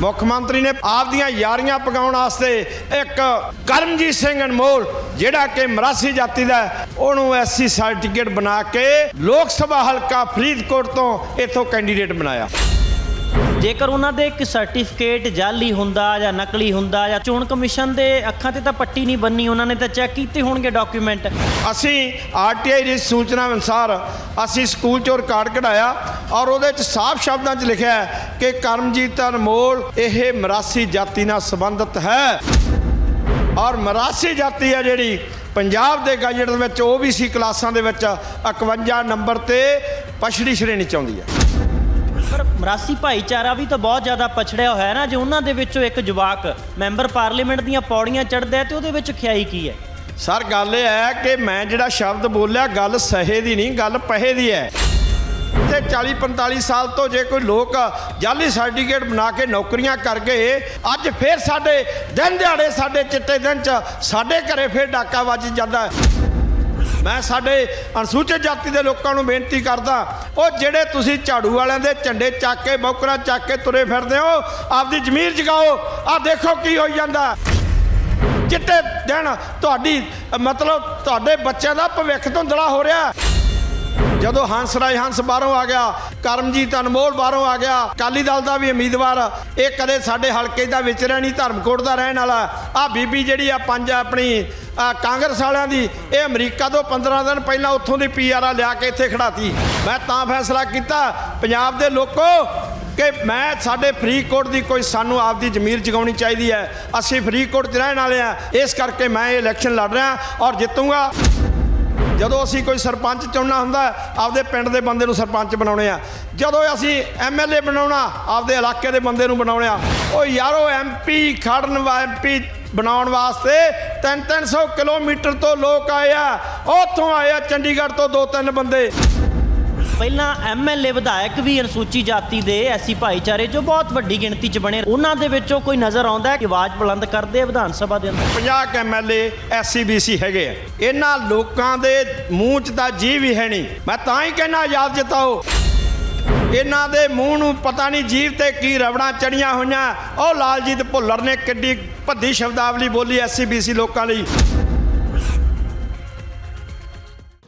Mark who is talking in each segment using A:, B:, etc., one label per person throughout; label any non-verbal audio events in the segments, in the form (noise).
A: ਮੁੱਖ ਮੰਤਰੀ ਨੇ ਆਪ ਦੀਆਂ ਯਾਰੀਆਂ ਪਕਾਉਣ ਵਾਸਤੇ ਇੱਕ ਕਰਮਜੀਤ ਸਿੰਘ ਅਨਮੋਲ ਜਿਹੜਾ ਕਿ ਮਰਾਸੀ ਜਾਤੀ ਦਾ ਹੈ, ਉਹਨੂੰ ਐਸਸੀ ਸਰਟੀਫਿਕੇਟ ਬਣਾ ਕੇ ਲੋਕ ਸਭਾ ਹਲਕਾ ਫਰੀਦਕੋਟ ਤੋਂ ਇਥੋਂ ਕੈਂਡੀਡੇਟ ਬਣਾਇਆ।
B: ਜੇਕਰ ਉਹਨਾਂ ਦੇ ਇੱਕ ਸਰਟੀਫਿਕੇਟ ਜਾਲੀ ਹੁੰਦਾ ਜਾਂ ਨਕਲੀ ਹੁੰਦਾ ਜਾਂ ਚੋਣ ਕਮਿਸ਼ਨ ਦੇ ਅੱਖਾਂ ਤੇ ਤਾਂ ਪੱਟੀ ਨਹੀਂ ਬੰਨੀ, ਉਹਨਾਂ ਨੇ ਤਾਂ ਚੈੱਕ ਕੀਤੇ ਹੋਣਗੇ ਡਾਕੂਮੈਂਟ
A: ਅਸੀਂ ਆਰਟੀਆਈ ਦੀ ਸੂਚਨਾ ਅਨੁਸਾਰ ਅਸੀਂ ਸਕੂਲ ਚੋਂ ਰਿਕਾਰਡ ਕਢਾਇਆ ਔਰ ਉਹਦੇ ਚ ਸਾਫ਼ ਸ਼ਬਦਾਂ 'ਚ ਲਿਖਿਆ ਹੈ ਕਿ ਕਰਮਜੀਤ ਅਨਮੋਲ ਇਹ ਮਰਾਸੀ ਜਾਤੀ ਨਾਲ ਸੰਬੰਧਿਤ ਹੈ। ਔਰ ਮਰਾਸੀ ਜਾਤੀ ਹੈ ਜਿਹੜੀ ਪੰਜਾਬ ਦੇ ਗਜਟ ਦੇ ਵਿੱਚ OBC ਕਲਾਸਾਂ ਦੇ ਵਿੱਚ 51 ਨੰਬਰ ਤੇ ਪਛੜੀ ਸ਼੍ਰੇਣੀ ਚ ਆਉਂਦੀ ਹੈ।
B: ਪਰ ਮਰਾਸੀ ਭਾਈਚਾਰਾ ਵੀ ਤਾਂ ਬਹੁਤ ਜ਼ਿਆਦਾ ਪਛੜਿਆ ਹੋਇਆ ਹੈ ਨਾ, ਜੇ ਉਹਨਾਂ ਦੇ ਵਿੱਚੋਂ ਇੱਕ ਜਵਾਕ ਮੈਂਬਰ ਪਾਰਲੀਮੈਂਟ ਦੀਆਂ ਪੌੜੀਆਂ ਚੜ੍ਹਦਾ ਹੈ ਤੇ ਉਹਦੇ ਵਿੱਚ ਖਿਆਈ ਕੀ ਹੈ?
A: ਸਰ, ਗੱਲ ਇਹ ਹੈ ਕਿ ਮੈਂ ਜਿਹੜਾ ਸ਼ਬਦ ਬੋਲਿਆ, ਗੱਲ ਸਹੇ ਦੀ ਨਹੀਂ, ਗੱਲ ਪਹੇ ਦੀ ਹੈ। ਤੇ 40 45 ਸਾਲ ਤੋਂ ਜੇ ਕੋਈ ਲੋਕ ਜਾਲੀ ਸਰਟੀਫਿਕੇਟ ਬਣਾ ਕੇ ਨੌਕਰੀਆਂ ਕਰ ਗਏ ਅੱਜ ਫੇਰ ਸਾਡੇ ਦਿਨ ਦਿਹਾੜੇ, ਸਾਡੇ ਚਿੱਟੇ ਦਿਨ ਚ ਸਾਡੇ ਘਰੇ ਫੇਰ ਡਾਕਾ ਵੱਜ ਜਾਂਦਾ। ਹੈ ਮੈਂ ਸਾਡੇ ਅਨੁਸੂਚਿਤ ਜਾਤੀ ਦੇ ਲੋਕਾਂ ਨੂੰ ਬੇਨਤੀ ਕਰਦਾ, ਉਹ ਜਿਹੜੇ ਤੁਸੀਂ ਝਾੜੂ ਵਾਲਿਆਂ ਦੇ ਝੰਡੇ ਚੱਕ ਕੇ, ਬੌਕਰਾਂ ਚੱਕ ਕੇ ਤੁਰੇ ਫਿਰਦੇ ਹੋ, ਆਪਦੀ ਜ਼ਮੀਰ ਜਗਾਓ, ਆਹ ਦੇਖੋ ਕੀ ਹੋਈ ਜਾਂਦਾ। ਚਿੱਟੇ ਦਿਨ ਤੁਹਾਡੀ, ਮਤਲਬ ਤੁਹਾਡੇ ਬੱਚਿਆਂ ਦਾ ਭਵਿੱਖ ਧੁੰਦਲਾ ਹੋ ਰਿਹਾ। ਜਦੋਂ ਹੰਸ ਰਾਏ ਹੰਸ ਬਾਹਰੋਂ ਆ ਗਿਆ, ਕਰਮਜੀਤ ਅਨਮੋਲ ਬਾਹਰੋਂ ਆ ਗਿਆ, ਅਕਾਲੀ ਦਲ ਦਾ ਵੀ ਉਮੀਦਵਾਰ, ਇਹ ਕਦੇ ਸਾਡੇ ਹਲਕੇ ਦਾ ਵਿਚਰਿਆ ਨਹੀਂ ਧਰਮਕੋਟ ਦਾ ਰਹਿਣ ਵਾਲਾ, ਆ ਬੀਬੀ ਜਿਹੜੀ ਆ ਪੰਜ ਆਪਣੀ ਕਾਂਗਰਸ ਵਾਲਿਆਂ ਦੀ, ਇਹ ਅਮਰੀਕਾ ਤੋਂ 15 ਦਿਨ ਪਹਿਲਾਂ ਉੱਥੋਂ ਦੀ ਪੀਆਰਆ ਲਿਆ ਕੇ ਇੱਥੇ ਖੜਾਤੀ। ਮੈਂ ਤਾਂ ਫੈਸਲਾ ਕੀਤਾ, ਪੰਜਾਬ ਦੇ ਲੋਕੋ, ਕਿ ਮੈਂ ਸਾਡੇ ਫਰੀਦਕੋਟ ਦੀ ਕੋਈ ਸਾਨੂੰ ਆਪਦੀ ਜ਼ਮੀਰ ਜਗਾਉਣੀ ਚਾਹੀਦੀ ਹੈ। ਅਸੀਂ ਫਰੀਦਕੋਟ 'ਚ ਰਹਿਣ ਵਾਲੇ ਆ ਇਸ ਕਰਕੇ ਮੈਂ ਇਹ ਇਲੈਕਸ਼ਨ ਲੜ ਰਿਹਾ ਔਰ ਜਿੱਤੂੰਗਾ। ਜਦੋਂ ਅਸੀਂ ਕੋਈ ਸਰਪੰਚ ਚੁਣਨਾ ਹੁੰਦਾ, ਆਪਦੇ ਪਿੰਡ ਦੇ ਬੰਦੇ ਨੂੰ ਸਰਪੰਚ ਬਣਾਉਣੇ ਆ। ਜਦੋਂ ਅਸੀਂ ਐਮਐਲਏ ਬਣਾਉਣਾ, ਆਪਦੇ ਇਲਾਕੇ ਦੇ ਬੰਦੇ ਨੂੰ ਬਣਾਉਣੇ ਆ। ਉਹ ਯਾਰੋ ਐਮਪੀ ਖੜਨ ਵਾ ਐਮਪੀ ਬਣਾਉਣ ਵਾਸਤੇ 3-300 ਕਿਲੋਮੀਟਰ ਤੋਂ ਲੋਕ ਆਏ ਆ। ਉੱਥੋਂ ਆਏ ਆ ਚੰਡੀਗੜ੍ਹ ਤੋਂ ਦੋ ਤਿੰਨ ਬੰਦੇ।
B: ਪਹਿਲਾਂ ਐਮਐਲਏ ਵਿਧਾਇਕ ਵੀ ਅਨੁਸੂਚੀ ਜਾਤੀ ਦੇ ਐਸੀ ਭਾਈਚਾਰੇ ਜੋ ਬਹੁਤ ਵੱਡੀ ਗਿਣਤੀ 'ਚ ਬਣੇ। ਉਹਨਾਂ ਦੇ ਵਿੱਚੋਂ ਕੋਈ ਨਜ਼ਰ ਆਉਂਦਾ ਹੈ ਕਿ ਆਵਾਜ਼ ਬੁਲੰਦ ਕਰਦੇ ਆ ਵਿਧਾਨ ਸਭਾ ਦੇ ਅੰਦਰ?
A: 50 ਐਮਐਲਏ ਐਸਸੀਬੀਸੀ ਹੈਗੇ ਆ। ਇਹਨਾਂ ਲੋਕਾਂ ਦੇ ਮੂੰਹ 'ਚ ਤਾਂ ਜੀ ਵੀ ਹੈ ਨਹੀਂ। ਮੈਂ ਤਾਂ ਹੀ ਕਹਿਣਾ ਯਾਦ ਜਿਤਾਓ। ਇਹਨਾਂ ਦੇ ਮੂੰਹ ਨੂੰ ਪਤਾ ਨਹੀਂ ਜੀਵ ਤੇ ਕੀ ਰਵੜਾਂ ਚੜੀਆਂ ਹੋਈਆਂ। ਉਹ ਲਾਲਜੀਤ ਭੁੱਲਰ ਨੇ ਕਿੱਡੀ ਭੱਦੀ ਸ਼ਬਦਾਵਲੀ ਬੋਲੀ ਐਸਸੀਬੀਸੀ ਲੋਕਾਂ ਲਈ।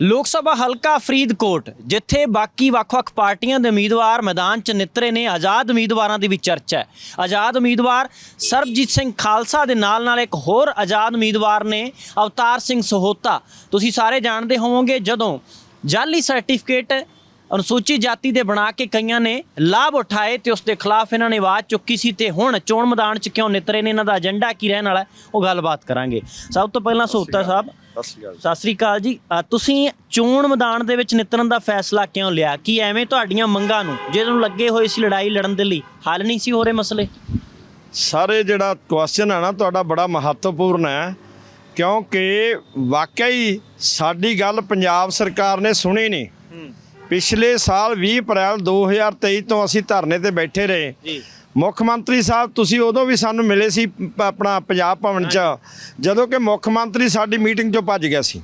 B: ਲੋਕ ਸਭਾ ਹਲਕਾ ਫਰੀਦਕੋਟ ਜਿੱਥੇ ਬਾਕੀ ਵੱਖ-ਵੱਖ ਪਾਰਟੀਆਂ ਦੇ ਉਮੀਦਵਾਰ ਮੈਦਾਨ 'ਚ ਨਿਤਰੇ ਨੇ ਆਜ਼ਾਦ ਉਮੀਦਵਾਰਾਂ ਦੀ ਵੀ ਚਰਚਾ ਹੈ। ਆਜ਼ਾਦ ਉਮੀਦਵਾਰ ਸਰਬਜੀਤ ਸਿੰਘ ਖਾਲਸਾ ਦੇ ਨਾਲ-ਨਾਲ ਇੱਕ ਹੋਰ ਆਜ਼ਾਦ ਉਮੀਦਵਾਰ ਨੇ ਅਵਤਾਰ ਸਿੰਘ ਸਹੋਤਾ। ਤੁਸੀਂ ਸਾਰੇ ਜਾਣਦੇ ਹੋਵੋਗੇ ਜਦੋਂ ਜਾਲੀ ਸਰਟੀਫਿਕੇਟ ਅਨੁਸੂਚਿਤ ਜਾਤੀ ਦੇ ਬਣਾ ਕੇ ਕਈਆਂ ਨੇ ਲਾਭ ਉਠਾਏ ਤੇ ਉਸ ਦੇ ਖਿਲਾਫ ਇਹਨਾਂ ਨੇ ਆਵਾਜ਼ ਚੁੱਕੀ ਸੀ ਤੇ ਹੁਣ ਚੋਣ ਮੈਦਾਨ 'ਚ ਕਿਉਂ ਨਿਤਰੇ ਨੇ ਇਹਨਾਂ ਦਾ ਏਜੰਡਾ ਕੀ ਰਹਿਣ ਵਾਲਾ ਉਹ ਗੱਲਬਾਤ ਕਰਾਂਗੇ। ਸਭ ਤੋਂ ਪਹਿਲਾਂ ਸਹੋਤਾ ਸਾਹਿਬ ਸਤਿ ਸ੍ਰੀ ਅਕਾਲ ਜੀ। ਅ, ਤੁਸੀਂ ਚੋਣ ਮੈਦਾਨ ਦੇ ਵਿੱਚ ਨਿਤਰਨ ਦਾ ਫੈਸਲਾ ਕਿਉਂ ਲਿਆ? ਕੀ ਐਵੇਂ ਤੁਹਾਡੀਆਂ ਮੰਗਾਂ ਨੂੰ ਜਿਹਨੂੰ ਲੱਗੇ ਹੋਏ ਸੀ ਲੜਾਈ ਲੜਨ ਦੇ ਲਈ ਹੱਲ ਨਹੀਂ ਸੀ ਹੋ ਰਹੇ ਮਸਲੇ?
A: ਸਾਰੇ ਜਿਹੜਾ ਕੁਐਸਚਨ ਹੈ ਨਾ ਤੁਹਾਡਾ ਬੜਾ ਮਹੱਤਵਪੂਰਨ ਹੈ। ਕਿਉਂਕਿ ਵਾਕਈ ਸਾਡੀ ਗੱਲ ਪੰਜਾਬ ਸਰਕਾਰ ਨੇ ਸੁਣੀ ਨਹੀਂ। ਪਿਛਲੇ ਸਾਲ 20 ਅਪ੍ਰੈਲ 2023 ਤੋਂ ਅਸੀਂ ਧਰਨੇ ਤੇ ਬੈਠੇ ਰਹੇ।
B: ਜੀ।
A: ਮੁੱਖ ਮੰਤਰੀ ਸਾਹਿਬ ਤੁਸੀਂ ਉਦੋਂ ਵੀ ਸਾਨੂੰ ਮਿਲੇ ਸੀ ਆਪਣਾ ਪੰਜਾਬ ਭਵਨ ਚ ਜਦੋਂ ਕਿ ਮੁੱਖ ਮੰਤਰੀ ਸਾਡੀ ਮੀਟਿੰਗ ਚੋਂ ਭੱਜ ਗਿਆ ਸੀ।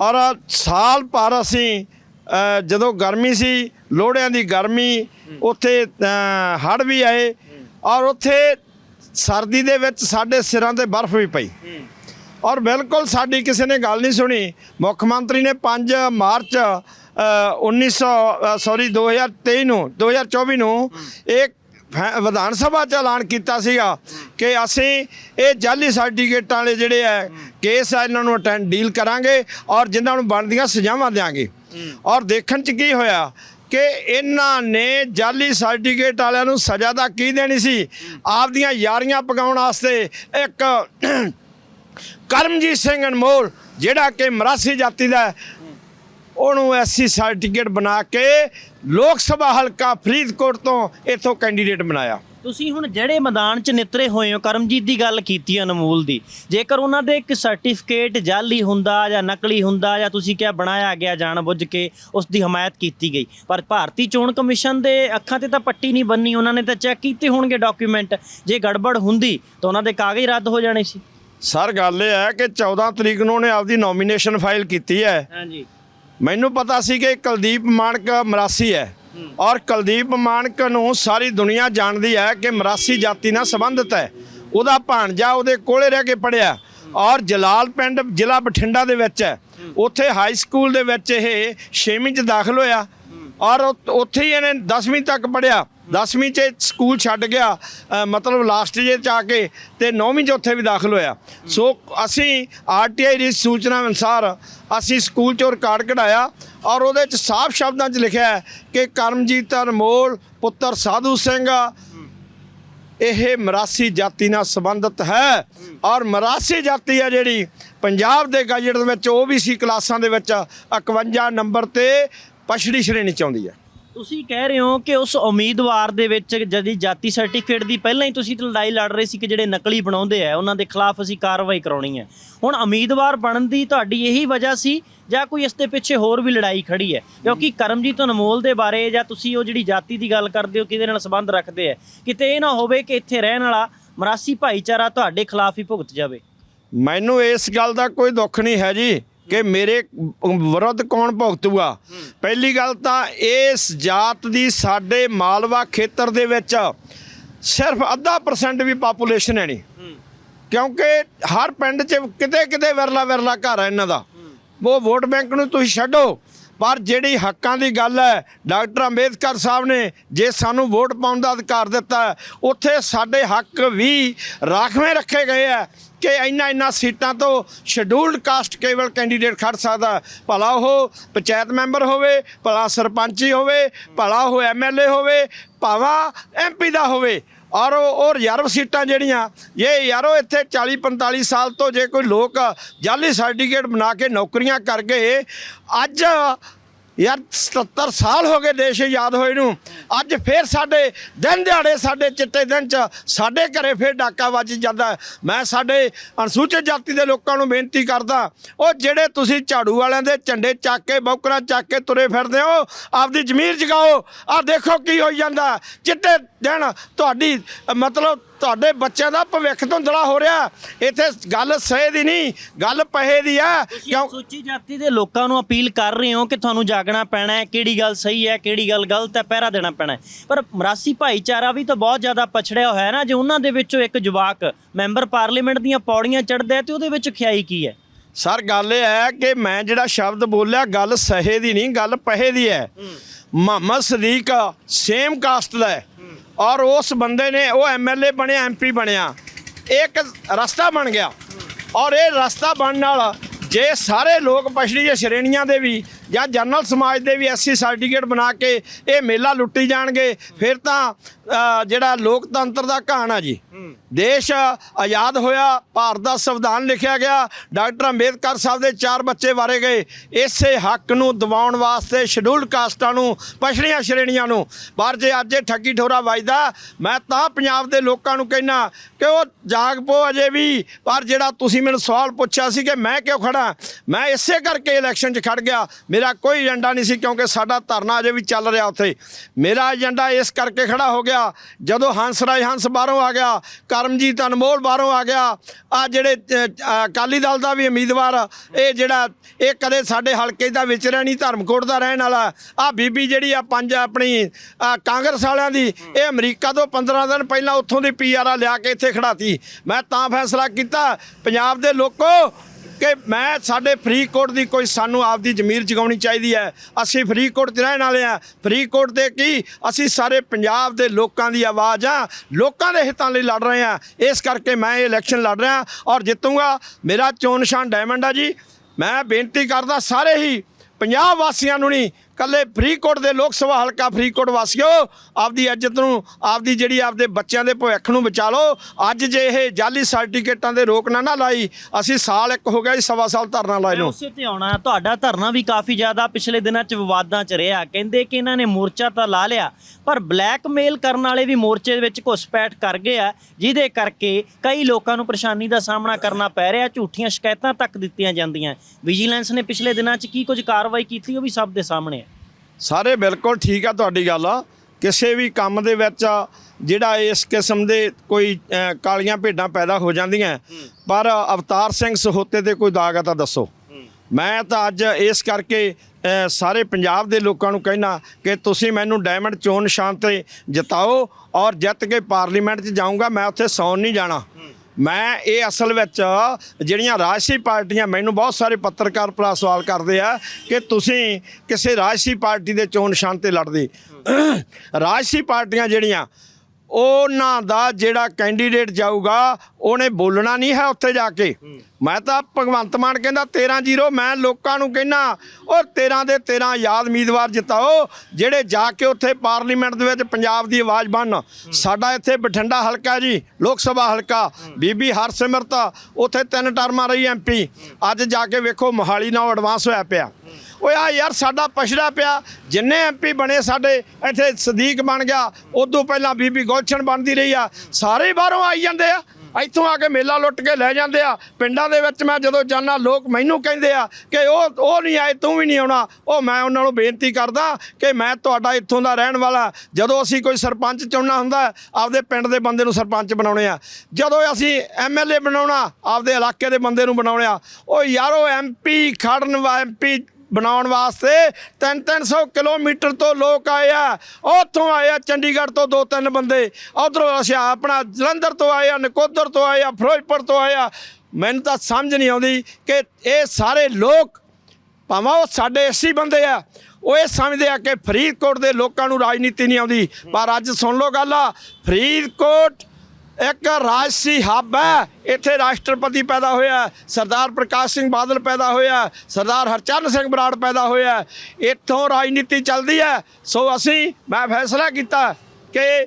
A: ਔਰ ਸਾਲ ਭਰ ਅਸੀਂ ਜਦੋਂ ਗਰਮੀ ਸੀ ਲੋਹੜਿਆਂ ਦੀ ਗਰਮੀ ਉੱਥੇ ਹੜ ਵੀ ਆਏ ਔਰ ਉੱਥੇ ਸਰਦੀ ਦੇ ਵਿੱਚ ਸਾਡੇ ਸਿਰਾਂ ਤੇ ਬਰਫ਼ ਵੀ ਪਈ। ਔਰ ਬਿਲਕੁਲ ਸਾਡੀ ਕਿਸੇ ਨੇ ਗੱਲ ਨਹੀਂ ਸੁਣੀ। ਮੁੱਖ ਮੰਤਰੀ ਨੇ 5 ਮਾਰਚ ਅ, 1900 ਸੌਰੀ 2023 ਨੂੰ 2024 ਨੂੰ ਇੱਕ ਫੈ- ਵਿਧਾਨ ਸਭਾ ਚ ਐਲਾਨ ਕੀਤਾ ਸੀਗਾ ਕਿ ਅਸੀਂ ਇਹ ਜਾਲੀ ਸਰਟੀਫਿਕੇਟਾਂ ਵਾਲੇ ਜਿਹੜੇ ਆ ਕੇਸ ਆ ਇਹਨਾਂ ਨੂੰ ਅਟੈਂਡ ਡੀਲ ਕਰਾਂਗੇ ਔਰ ਜਿਨ੍ਹਾਂ ਨੂੰ ਬਣਦੀਆਂ ਸਜ਼ਾਵਾਂ ਦੇਾਂਗੇ ਔਰ ਦੇਖਣ ਚ ਕੀ ਹੋਇਆ ਕਿ ਇਹਨਾਂ ਨੇ ਜਾਲੀ ਸਰਟੀਫਿਕੇਟ ਵਾਲਿਆਂ ਨੂੰ ਸਜ਼ਾ ਤਾਂ ਕੀ ਦੇਣੀ ਸੀ? ਆਪਦੀਆਂ ਯਾਰੀਆਂ ਪਗਾਉਣ ਵਾਸਤੇ ਇੱਕ (clears throat) ਕਰਮਜੀਤ ਸਿੰਘ ਅਨਮੋਲ, ਜਿਹੜਾ ਕਿ ਮਰਾਸੀ ਜਾਤੀ ਦਾ ਉਹਨੂੰ ਐਸਸੀ ਸਰਟੀਫਿਕੇਟ ਬਣਾ ਕੇ ਲੋਕ ਸਭਾ ਹਲਕਾ ਫਰੀਦਕੋਟ ਤੋਂ ਇਥੋਂ ਕੈਂਡੀਡੇਟ ਬਣਾਇਆ।
B: ਤੁਸੀਂ ਹੁਣ ਜਿਹੜੇ ਮੈਦਾਨ 'ਚ ਨਿਤਰੇ ਹੋਏ ਹੋ ਕਰਮਜੀਤ ਦੀ ਗੱਲ ਕੀਤੀ ਅਨਮੋਲ ਦੀ ਜੇਕਰ ਉਹਨਾਂ ਦੇ ਇੱਕ ਸਰਟੀਫਿਕੇਟ ਜਾਲੀ ਹੁੰਦਾ ਜਾਂ ਨਕਲੀ ਹੁੰਦਾ ਜਾਂ ਤੁਸੀਂ ਕਿਹਾ ਬਣਾਇਆ ਗਿਆ ਜਾਣਬੁੱਝ ਕੇ ਉਸ ਦੀ ਹਮਾਇਤ ਕੀਤੀ ਗਈ ਪਰ ਭਾਰਤੀ ਚੋਣ ਕਮਿਸ਼ਨ ਦੇ ਅੱਖਾਂ ਤੇ ਤਾਂ ਪੱਟੀ ਨਹੀਂ ਬੰਨੀ ਉਹਨਾਂ ਨੇ ਤਾਂ ਚੈੱਕ ਕੀਤੇ ਹੋਣਗੇ ਡਾਕੂਮੈਂਟ ਜੇ ਗੜਬੜ ਹੁੰਦੀ ਤਾਂ ਉਹਨਾਂ ਦੇ ਕਾਗਜ਼ ਰੱਦ ਹੋ ਜਾਣੇ ਸੀ।
A: ਸਰ ਗੱਲ ਇਹ ਹੈ ਕਿ 14 ਤਰੀਕ ਨੂੰ ਉਹਨੇ ਆਪਦੀ ਨੋਮੀਨੇਸ਼ਨ ਫਾਈਲ ਕੀਤੀ ਹੈ।
B: ਹਾਂਜੀ।
A: ਮੈਨੂੰ ਪਤਾ ਸੀ ਕਿ ਕੁਲਦੀਪ ਮਾਨਕ ਮਰਾਸੀ ਹੈ ਔਰ ਕੁਲਦੀਪ ਮਾਨਕ ਨੂੰ ਸਾਰੀ ਦੁਨੀਆ ਜਾਣਦੀ ਹੈ ਕਿ ਮਰਾਸੀ ਜਾਤੀ ਨਾਲ ਸੰਬੰਧਿਤ ਹੈ। ਉਹਦਾ ਭਾਣਜਾ ਉਹਦੇ ਕੋਲੇ ਰਹਿ ਕੇ ਪੜਿਆ ਔਰ ਜਲਾਲ ਪਿੰਡ ਜ਼ਿਲ੍ਹਾ ਬਠਿੰਡਾ ਦੇ ਵਿੱਚ ਹੈ। ਉੱਥੇ ਹਾਈ ਸਕੂਲ ਦੇ ਵਿੱਚ ਇਹ 6ਵੀਂ ਚ ਦਾਖਲ ਹੋਇਆ ਔਰ ਉੱਥੇ ਹੀ ਇਹਨੇ 10ਵੀਂ ਤੱਕ ਪੜਿਆ 10ਵੀਂ ਚ ਸਕੂਲ ਛੱਡ ਗਿਆ ਮਤਲਬ ਲਾਸਟ ਜੇ ਚ ਆ ਕੇ ਤੇ 9ਵੀਂ ਚ ਉੱਥੇ ਵੀ ਦਾਖਲ ਹੋਇਆ। ਸੋ ਅਸੀਂ ਆਰਟੀਆਈ ਦੀ ਸੂਚਨਾ ਅਨੁਸਾਰ ਅਸੀਂ ਸਕੂਲ ਚੋਂ ਰਿਕਾਰਡ ਕਢਾਇਆ ਔਰ ਉਹਦੇ ਚ ਸਾਫ਼ ਸ਼ਬਦਾਂ ਚ ਲਿਖਿਆ ਹੈ ਕਿ ਕਰਮਜੀਤ ਅਨਮੋਲ ਪੁੱਤਰ ਸਾਧੂ ਸਿੰਘ, ਇਹ ਮਰਾਸੀ ਜਾਤੀ ਨਾਲ ਸੰਬੰਧਿਤ ਹੈ। ਔਰ ਮਰਾਸੀ ਜਾਤੀ ਆ ਜਿਹੜੀ ਪੰਜਾਬ ਦੇ ਗਜਟ ਦੇ ਵਿੱਚ ਓਬੀਸੀ ਕਲਾਸਾਂ ਦੇ ਵਿੱਚ 51 ਨੰਬਰ ਤੇ ਪਛੜੀ ਸ਼੍ਰੇਣੀ ਚ ਆਉਂਦੀ ਹੈ।
B: ਤੁਸੀਂ ਕਹਿ ਰਹੇ ਹੋ ਕਿ ਉਸ ਉਮੀਦਵਾਰ ਦੇ ਵਿੱਚ ਜਦੀ ਜਾਤੀ ਸਰਟੀਫਿਕੇਟ ਦੀ ਪਹਿਲਾਂ ਹੀ ਤੁਸੀਂ ਲੜਾਈ ਲੜ ਰਹੇ ਸੀ ਕਿ ਜਿਹੜੇ ਨਕਲੀ ਬਣਾਉਂਦੇ ਆ, ਉਹਨਾਂ ਦੇ ਖਿਲਾਫ ਅਸੀਂ ਕਾਰਵਾਈ ਕਰਾਉਣੀ ਹੈ। ਹੁਣ ਉਮੀਦਵਾਰ ਬਣਨ ਦੀ ਤੁਹਾਡੀ ਇਹੀ ਵਜ੍ਹਾ ਸੀ ਜਾਂ ਕੋਈ ਇਸ ਦੇ ਪਿੱਛੇ ਹੋਰ ਵੀ ਲੜਾਈ ਖੜੀ ਹੈ? ਕਿਉਂਕਿ ਕਰਮਜੀਤ ਅਨਮੋਲ ਦੇ ਬਾਰੇ ਜਾਂ ਤੁਸੀਂ ਉਹ ਜਿਹੜੀ ਜਾਤੀ ਦੀ ਗੱਲ ਕਰਦੇ ਹੋ, ਕਿਹਦੇ ਨਾਲ ਸੰਬੰਧ ਰੱਖਦੇ ਆ? ਕਿਤੇ ਇਹ ਨਾ ਹੋਵੇ ਕਿ ਇੱਥੇ ਰਹਿਣ ਵਾਲਾ ਮਰਾਸੀ ਭਾਈਚਾਰਾ ਤੁਹਾਡੇ ਖਿਲਾਫ ਹੀ ਭੁਗਤ ਜਾਵੇ।
A: ਮੈਨੂੰ ਇਸ ਗੱਲ ਦਾ ਕੋਈ ਦੁੱਖ ਨਹੀਂ ਹੈ ਜੀ। ਕਿ ਮੇਰੇ ਵਿਰੁੱਧ ਕੌਣ ਭੁਗਤੂਗਾ? ਪਹਿਲੀ ਗੱਲ ਤਾਂ ਇਸ ਜਾਤ ਦੀ ਸਾਡੇ ਮਾਲਵਾ ਖੇਤਰ ਦੇ ਵਿੱਚ ਸਿਰਫ ਅੱਧਾ ਪਰਸੈਂਟ ਵੀ ਪਾਪੂਲੇਸ਼ਨ ਹੈ ਨਹੀਂ। ਕਿਉਂਕਿ ਹਰ ਪਿੰਡ 'ਚ ਕਿਤੇ ਕਿਤੇ ਵਿਰਲਾ ਵਿਰਲਾ ਘਰ ਹੈ ਇਹਨਾਂ ਦਾ। ਉਹ ਵੋਟ ਬੈਂਕ ਨੂੰ ਤੁਸੀਂ ਛੱਡੋ। ਪਰ ਜਿਹੜੀ ਹੱਕਾਂ ਦੀ ਗੱਲ ਹੈ, ਡਾਕਟਰ ਅੰਬੇਦਕਰ ਸਾਹਿਬ ਨੇ ਜੇ ਸਾਨੂੰ ਵੋਟ ਪਾਉਣ ਦਾ ਅਧਿਕਾਰ ਦਿੱਤਾ, ਉੱਥੇ ਸਾਡੇ ਹੱਕ ਵੀ ਰਾਖਵੇਂ ਰੱਖੇ ਗਏ ਆ ਕਿ ਇੰਨਾ ਇੰਨਾ ਸੀਟਾਂ ਤੋਂ ਸ਼ਡਿਊਲਡ ਕਾਸਟ ਕੇਵਲ ਕੈਂਡੀਡੇਟ ਖੜ ਸਕਦਾ। ਭਲਾ ਉਹ ਪੰਚਾਇਤ ਮੈਂਬਰ ਹੋਵੇ, ਭਲਾ ਸਰਪੰਚ ਹੀ ਹੋਵੇ, ਭਲਾ ਉਹ ਐਮਐਲਏ ਹੋਵੇ, ਭਾਵੇਂ ਐਮਪੀ ਦਾ ਹੋਵੇ। ਔਰ ਉਹ ਰਿਜ਼ਰਵ ਸੀਟਾਂ ਜਿਹੜੀਆਂ, ਇਹ ਯਾਰੋ ਇੱਥੇ 40 45 ਸਾਲ ਤੋਂ ਜੇ ਕੋਈ ਲੋਕ ਜਾਲੀ ਸਰਟੀਫਿਕੇਟ ਬਣਾ ਕੇ ਨੌਕਰੀਆਂ ਕਰਕੇ ਅੱਜ ਯਾਰ 77 ਸਾਲ ਹੋ ਗਏ ਦੇਸ਼ ਆਜ਼ਾਦ ਹੋਏ ਨੂੰ। ਅੱਜ ਫੇਰ ਸਾਡੇ ਦਿਨ ਦਿਹਾੜੇ, ਸਾਡੇ ਚਿੱਟੇ ਦਿਨ ਚ ਸਾਡੇ ਘਰੇ ਫੇਰ ਡਾਕਾ ਵੱਜ ਜਾਂਦਾ। ਮੈਂ ਸਾਡੇ ਅਨੁਸੂਚਿਤ ਜਾਤੀ ਦੇ ਲੋਕਾਂ ਨੂੰ ਬੇਨਤੀ ਕਰਦਾ, ਉਹ ਜਿਹੜੇ ਤੁਸੀਂ ਝਾੜੂ ਵਾਲਿਆਂ ਦੇ ਝੰਡੇ ਚੱਕ ਕੇ, ਬੌਕਰਾਂ ਚੱਕ ਕੇ ਤੁਰੇ ਫਿਰਦੇ ਹੋ, ਆਪਦੀ ਜ਼ਮੀਰ ਜਗਾਓ। ਆ ਦੇਖੋ ਕੀ ਹੋਈ ਜਾਂਦਾ। ਚਿੱਟੇ ਦਿਨ ਤੁਹਾਡੀ ਮਤਲਬ ਤੁਹਾਡੇ ਬੱਚਿਆਂ ਦਾ ਭਵਿੱਖ ਧੁੰਦਲਾ ਹੋ ਰਿਹਾ। ਇੱਥੇ ਗੱਲ ਸਹੇ ਦੀ ਨਹੀਂ ਗੱਲ ਪਹੇ ਦੀ
B: ਤੁਸੀਂ
A: ਕਿਉਂ
B: ਅਨੁਸੂਚਿਤ ਜਾਤੀ ਦੇ ਲੋਕਾਂ ਨੂੰ ਅਪੀਲ ਕਰ ਰਹੇ ਹੋ ਕਿ ਤੁਹਾਨੂੰ ਜਾਗਣਾ ਪੈਣਾ ਹੈ ਕਿਹੜੀ ਗੱਲ ਸਹੀ ਹੈ ਕਿਹੜੀ ਗੱਲ ਗਲਤ ਹੈ ਪਹਿਰਾ ਦੇਣਾ ਪੈਣਾ ਪਰ ਮਰਾਸੀ ਭਾਈਚਾਰਾ ਵੀ ਤਾਂ ਬਹੁਤ ਜ਼ਿਆਦਾ ਪਛੜਿਆ ਹੋਇਆ ਹੈ ਨਾ ਜੇ ਉਹਨਾਂ ਦੇ ਵਿੱਚੋਂ ਇੱਕ ਜਵਾਕ ਮੈਂਬਰ ਪਾਰਲੀਮੈਂਟ ਦੀਆਂ ਪੌੜੀਆਂ ਚੜ੍ਹਦਾ ਹੈ ਤੇ ਉਹਦੇ ਵਿੱਚ ਖਿਆਈ ਕੀ ਹੈ?
A: ਸਰ ਗੱਲ ਇਹ ਹੈ ਕਿ ਮੈਂ ਜਿਹੜਾ ਸ਼ਬਦ ਬੋਲਿਆ ਗੱਲ ਸਹੇ ਦੀ ਨਹੀਂ ਗੱਲ ਪਹੇ ਦੀ ਹੈ। ਮੁਹੰਮਦ ਸਦੀਕ ਸੇਮ ਕਾਸਟ ਦਾ ਹੈ। ਔਰ ਉਸ ਬੰਦੇ ਨੇ ਉਹ ਐਮਐਲਏ ਬਣਿਆ ਐਮਪੀ ਬਣਿਆ। ਇੱਕ ਰਸਤਾ ਬਣ ਗਿਆ। ਔਰ ਇਹ ਰਸਤਾ ਬਣਨ ਨਾਲ ਜੇ ਸਾਰੇ ਲੋਕ ਪਛੜੀਆਂ ਸ਼੍ਰੇਣੀਆਂ ਦੇ ਵੀ ਜਾਂ ਜਨਰਲ ਸਮਾਜ ਦੇ ਵੀ ਐਸਸੀ ਸਰਟੀਫਿਕੇਟ ਬਣਾ ਕੇ ਇਹ ਮੇਲਾ ਲੁੱਟੀ ਜਾਣਗੇ, ਫਿਰ ਤਾਂ ਜਿਹੜਾ ਲੋਕਤੰਤਰ ਦਾ ਕਹਾਣ ਆ ਜੀ। ਦੇਸ਼ ਆਜ਼ਾਦ ਹੋਇਆ, ਭਾਰਤ ਦਾ ਸੰਵਿਧਾਨ ਲਿਖਿਆ ਗਿਆ, ਡਾਕਟਰ ਅੰਬੇਦਕਰ ਸਾਹਿਬ ਦੇ ਚਾਰ ਬੱਚੇ ਵਾਰੇ ਗਏ। ਇਸੇ ਹੱਕ ਨੂੰ ਦਿਵਾਉਣ ਵਾਸਤੇ ਸ਼ਡਿਊਲਡ ਕਾਸਟਾਂ ਨੂੰ ਪਛੜੀਆਂ ਸ਼੍ਰੇਣੀਆਂ ਨੂੰ। ਪਰ ਜੇ ਅੱਜ ਇਹ ਠੱਗੀ ਠੋਰਾ ਵੱਜਦਾ, ਮੈਂ ਤਾਂ ਪੰਜਾਬ ਦੇ ਲੋਕਾਂ ਨੂੰ ਕਹਿਣਾ ਕਿ ਉਹ ਜਾਗ ਪੋ ਅਜੇ ਵੀ। ਪਰ ਜਿਹੜਾ ਤੁਸੀਂ ਮੈਨੂੰ ਸਵਾਲ ਪੁੱਛਿਆ ਸੀ ਕਿ ਮੈਂ ਕਿਉਂ ਖੜਾ ਮੈਂ ਇਸੇ ਕਰਕੇ ਇਲੈਕਸ਼ਨ 'ਚ ਖੜ ਗਿਆ। ਮੇਰਾ ਕੋਈ ਏਜੰਡਾ ਨਹੀਂ ਸੀ ਕਿਉਂਕਿ ਸਾਡਾ ਧਰਨਾ ਅਜੇ ਵੀ ਚੱਲ ਰਿਹਾ ਉੱਥੇ। ਮੇਰਾ ਏਜੰਡਾ ਇਸ ਕਰਕੇ ਖੜਾ ਹੋ ਗਿਆ, ਜਦੋਂ ਹੰਸ ਰਾਜ ਹੰਸ ਬਾਹਰੋਂ ਆ ਗਿਆ, ਕਰਮਜੀਤ ਅਨਮੋਲ ਬਾਹਰੋਂ ਆ ਗਿਆ ਆ ਜਿਹੜੇ ਅਕਾਲੀ ਦਲ ਦਾ ਵੀ ਉਮੀਦਵਾਰ, ਇਹ ਜਿਹੜਾ, ਇਹ ਕਦੇ ਸਾਡੇ ਹਲਕੇ ਦਾ ਵਿਚਰਿਆ ਨਹੀਂ, ਧਰਮਕੋਟ ਦਾ ਰਹਿਣ ਵਾਲਾ ਆ ਬੀਬੀ ਜਿਹੜੀ ਆ ਪੰਜ ਆਪਣੀ ਕਾਂਗਰਸ ਵਾਲਿਆਂ ਦੀ, ਇਹ ਅਮਰੀਕਾ ਤੋਂ 15 ਦਿਨ ਪਹਿਲਾਂ ਉੱਥੋਂ ਦੀ ਪੀਆਰ ਲਿਆ ਕੇ ਇੱਥੇ ਖੜਾਤੀ ਮੈਂ ਤਾਂ ਫੈਸਲਾ ਕੀਤਾ, ਪੰਜਾਬ ਦੇ ਲੋਕੋ ਕਿ ਮੈਂ ਸਾਡੇ ਫਰੀਦਕੋਟ ਦੀ ਕੋਈ ਸਾਨੂੰ ਆਪਦੀ ਜ਼ਮੀਰ ਜਗਾਉਣੀ ਚਾਹੀਦੀ ਹੈ। ਅਸੀਂ ਫਰੀਦਕੋਟ 'ਚ ਰਹਿਣ ਵਾਲੇ ਆ ਫਰੀਦਕੋਟ ਦੇ ਕੀ? ਅਸੀਂ ਸਾਰੇ ਪੰਜਾਬ ਦੇ ਲੋਕਾਂ ਦੀ ਆਵਾਜ਼ ਆ ਲੋਕਾਂ ਦੇ ਹਿੱਤਾਂ ਲਈ ਲੜ ਰਹੇ ਆ ਇਸ ਕਰਕੇ ਮੈਂ ਇਹ ਇਲੈਕਸ਼ਨ ਲੜ ਰਿਹਾ ਔਰ ਜਿੱਤੂੰਗਾ। ਮੇਰਾ ਚੋਣ ਨਿਸ਼ਾਨ ਡਾਇਮੰਡ ਆ ਜੀ। ਮੈਂ ਬੇਨਤੀ ਕਰਦਾ ਸਾਰੇ ਹੀ ਪੰਜਾਬ ਵਾਸੀਆਂ ਨੂੰ ਨਹੀਂ ਕੱਲੇ ਫਰੀਦਕੋਟ ਦੇ ਲੋਕ ਸਭਾ ਹਲਕਾ ਫਰੀਦਕੋਟ ਵਾਸੀਓ, ਆਪਦੀ ਇੱਜ਼ਤ ਨੂੰ, ਆਪਦੀ ਜਿਹੜੀ ਆਪਦੇ ਬੱਚਿਆਂ ਦੇ ਭਵਿੱਖ ਨੂੰ ਬਚਾ ਲਓ ਅੱਜ ਜੇ ਇਹ ਜਾਲੀ ਸਰਟੀਫਿਕੇਟਾਂ ਦੇ ਰੋਕ ਨਾ ਨਾ ਲਾਈ, ਅਸੀਂ ਸਾਲ ਇੱਕ ਹੋ ਗਿਆ ਜੀ, ਸਵਾ ਸਾਲ ਧਰਨਾ ਲਾਏ
B: ਮੈਂ
A: ਨੂੰ
B: ਉਸੇ ਤੇ ਆਉਣਾ, ਤੁਹਾਡਾ ਧਰਨਾ ਵੀ ਕਾਫੀ ਜ਼ਿਆਦਾ ਪਿਛਲੇ ਦਿਨਾਂ 'ਚ ਵਿਵਾਦਾਂ 'ਚ ਰਿਹਾ। ਕਹਿੰਦੇ ਕਿ ਇਹਨਾਂ ਨੇ ਮੋਰਚਾ ਤਾਂ ਲਾ ਲਿਆ, ਪਰ ਬਲੈਕਮੇਲ ਕਰਨ ਵਾਲੇ ਵੀ ਮੋਰਚੇ ਦੇ ਵਿੱਚ ਘੁਸਪੈਠ ਕਰ ਗਏ ਆ, ਜਿਹਦੇ ਕਰਕੇ ਕਈ ਲੋਕਾਂ ਨੂੰ ਪਰੇਸ਼ਾਨੀ ਦਾ ਸਾਹਮਣਾ ਕਰਨਾ ਪੈ ਰਿਹਾ, ਝੂਠੀਆਂ ਸ਼ਿਕਾਇਤਾਂ ਤੱਕ ਦਿੱਤੀਆਂ ਜਾਂਦੀਆਂ। ਵਿਜੀਲੈਂਸ ਨੇ ਪਿਛਲੇ ਦਿਨਾਂ 'ਚ ਕੀ ਕੁਝ ਕਾਰਵਾਈ ਕੀਤੀ, ਉਹ ਵੀ ਸਭ ਦੇ ਸਾਹਮਣੇ ਹੈ
A: ਸਾਰੇ ਬਿਲਕੁਲ ਠੀਕ ਆ ਤੁਹਾਡੀ ਗੱਲ ਕਿਸੇ ਵੀ ਕੰਮ ਦੇ ਵਿੱਚ ਜਿਹੜਾ ਇਸ ਕਿਸਮ ਦੇ ਕੋਈ ਕਾਲੀਆਂ ਭੇਡਾਂ ਪੈਦਾ ਹੋ ਜਾਂਦੀਆਂ, ਪਰ ਅਵਤਾਰ ਸਿੰਘ ਸਹੋਤੇ ਤੇ ਕੋਈ ਦਾਗ ਆ ਤਾਂ ਦੱਸੋ। ਮੈਂ ਤਾਂ ਅੱਜ ਇਸ ਕਰਕੇ ਸਾਰੇ ਪੰਜਾਬ ਦੇ ਲੋਕਾਂ ਨੂੰ ਕਹਿਣਾ ਕਿ ਤੁਸੀਂ ਮੈਨੂੰ ਡਾਇਮੰਡ ਚੋਣ ਨਿਸ਼ਾਨ ਤੇ ਜਿਤਾਓ ਔਰ ਜਿੱਤ ਕੇ ਪਾਰਲੀਮੈਂਟ 'ਚ ਜਾਊਂਗਾ, ਮੈਂ ਉੱਥੇ ਸੌਣ ਨਹੀਂ ਜਾਣਾ। ਮੈਂ ਇਹ ਅਸਲ ਵਿੱਚ ਜਿਹੜੀਆਂ ਰਾਜਸੀ ਪਾਰਟੀਆਂ ਮੈਨੂੰ ਬਹੁਤ ਸਾਰੇ ਪੱਤਰਕਾਰ ਭਰਾ ਸਵਾਲ ਕਰਦੇ ਆ ਕਿ ਤੁਸੀਂ ਕਿਸੇ ਰਾਜਸੀ ਪਾਰਟੀ ਦੇ ਚੋਣ ਨਿਸ਼ਾਨ ਤੇ ਲੜਦੇ। ਰਾਜਸੀ ਪਾਰਟੀਆਂ ਜਿਹੜੀਆਂ ਉਹਨਾਂ ਦਾ ਜਿਹੜਾ ਕੈਂਡੀਡੇਟ ਜਾਊਗਾ ਉਹਨੇ ਬੋਲਣਾ ਨਹੀਂ ਹੈ ਉੱਥੇ ਜਾ ਕੇ। ਮੈਂ ਤਾਂ ਭਗਵੰਤ ਮਾਨ ਕਹਿੰਦਾ 13-0 ਮੈਂ ਲੋਕਾਂ ਨੂੰ ਕਹਿਣਾ ਉਹ 13 ਦੇ 13 ਯਾਦ ਉਮੀਦਵਾਰ ਜਿਤਾਓ ਜਿਹੜੇ ਜਾ ਕੇ ਉੱਥੇ ਪਾਰਲੀਮੈਂਟ ਦੇ ਵਿੱਚ ਪੰਜਾਬ ਦੀ ਆਵਾਜ਼ ਬਣਨ। ਸਾਡਾ ਇੱਥੇ ਬਠਿੰਡਾ ਹਲਕਾ ਜੀ ਲੋਕ ਸਭਾ ਹਲਕਾ। ਬੀਬੀ ਹਰਸਿਮਰਤ ਉੱਥੇ ਤਿੰਨ ਟਰਮਾਂ ਰਹੀ ਐਮਪੀ ਅੱਜ ਜਾ ਕੇ ਵੇਖੋ ਮੋਹਾਲੀ ਨਾਲ ਐਡਵਾਂਸ ਹੋਇਆ ਪਿਆ। ਓਏ ਆ ਯਾਰ ਸਾਡਾ ਪਛੜਾ ਪਿਆ। ਜਿੰਨੇ ਐਮਪੀ ਬਣੇ ਸਾਡੇ, ਇੱਥੇ ਸਦੀਕ ਬਣ ਗਿਆ। ਉਦੋਂ ਪਹਿਲਾਂ ਬੀਬੀ ਗੁਲਸ਼ਨ ਬਣਦੀ ਰਹੀ ਆ। ਸਾਰੇ ਬਾਹਰੋਂ ਆਈ ਜਾਂਦੇ ਆ। ਇੱਥੋਂ ਆ ਕੇ ਮੇਲਾ ਲੁੱਟ ਕੇ ਲੈ ਜਾਂਦੇ ਆ। ਪਿੰਡਾਂ ਦੇ ਵਿੱਚ ਮੈਂ ਜਦੋਂ ਜਾਣਾ ਲੋਕ ਮੈਨੂੰ ਕਹਿੰਦੇ ਆ ਕਿ ਉਹ ਉਹ ਨਹੀਂ ਆਏ, ਤੂੰ ਵੀ ਨਹੀਂ ਆਉਣਾ। ਉਹ ਮੈਂ ਉਹਨਾਂ ਨੂੰ ਬੇਨਤੀ ਕਰਦਾ ਕਿ ਮੈਂ ਤੁਹਾਡਾ ਇੱਥੋਂ ਦਾ ਰਹਿਣ ਵਾਲਾ। ਜਦੋਂ ਅਸੀਂ ਕੋਈ ਸਰਪੰਚ ਚੁਣਨਾ ਹੁੰਦਾ, ਆਪਦੇ ਪਿੰਡ ਦੇ ਬੰਦੇ ਨੂੰ ਸਰਪੰਚ ਬਣਾਉਣੇ ਆ। ਜਦੋਂ ਅਸੀਂ ਐਮਐਲਏ ਬਣਾਉਣਾ, ਆਪਦੇ ਇਲਾਕੇ ਦੇ ਬੰਦੇ ਨੂੰ ਬਣਾਉਣੇ ਆ। ਉਹ ਯਾਰੋ ਐਮਪੀ ਖੜਨ ਵਾ ਐਮਪੀ ਬਣਾਉਣ ਵਾਸਤੇ 3-300 ਕਿਲੋਮੀਟਰ ਤੋਂ ਲੋਕ ਆਏ ਆ। ਉੱਥੋਂ ਆਏ ਆ ਚੰਡੀਗੜ੍ਹ ਤੋਂ ਦੋ ਤਿੰਨ ਬੰਦੇ। ਉਧਰੋਂ ਅਸੀਂ ਆਪਣਾ ਜਲੰਧਰ ਤੋਂ ਆਏ ਆ, ਨਕੋਦਰ ਤੋਂ ਆਏ ਆ, ਫਿਰੋਜ਼ਪੁਰ ਤੋਂ ਆਏ ਆ। ਮੈਨੂੰ ਤਾਂ ਸਮਝ ਨਹੀਂ ਆਉਂਦੀ ਕਿ ਇਹ ਸਾਰੇ ਲੋਕ ਭਾਵੇਂ ਉਹ ਸਾਡੇ ਏਸੀ ਬੰਦੇ ਆ, ਉਹ ਇਹ ਸਮਝਦੇ ਆ ਕਿ ਫਰੀਦਕੋਟ ਦੇ ਲੋਕਾਂ ਨੂੰ ਰਾਜਨੀਤੀ ਨਹੀਂ ਆਉਂਦੀ। ਪਰ ਅੱਜ ਸੁਣ ਲਓ ਗੱਲ ਆ, ਫਰੀਦਕੋਟ ਇੱਕ ਰਾਜਸੀ ਹੱਬ ਹੈ। ਇੱਥੇ ਰਾਸ਼ਟਰਪਤੀ ਪੈਦਾ ਹੋਇਆ ਸਰਦਾਰ ਪ੍ਰਕਾਸ਼ ਸਿੰਘ ਬਾਦਲ ਪੈਦਾ ਹੋਇਆ ਸਰਦਾਰ ਹਰਚੰਦ ਸਿੰਘ ਬਰਾੜ ਪੈਦਾ ਹੋਇਆ ਇੱਥੋਂ ਰਾਜਨੀਤੀ ਚੱਲਦੀ ਹੈ। ਸੋ ਅਸੀਂ, ਮੈਂ ਫੈਸਲਾ ਕੀਤਾ ਕਿ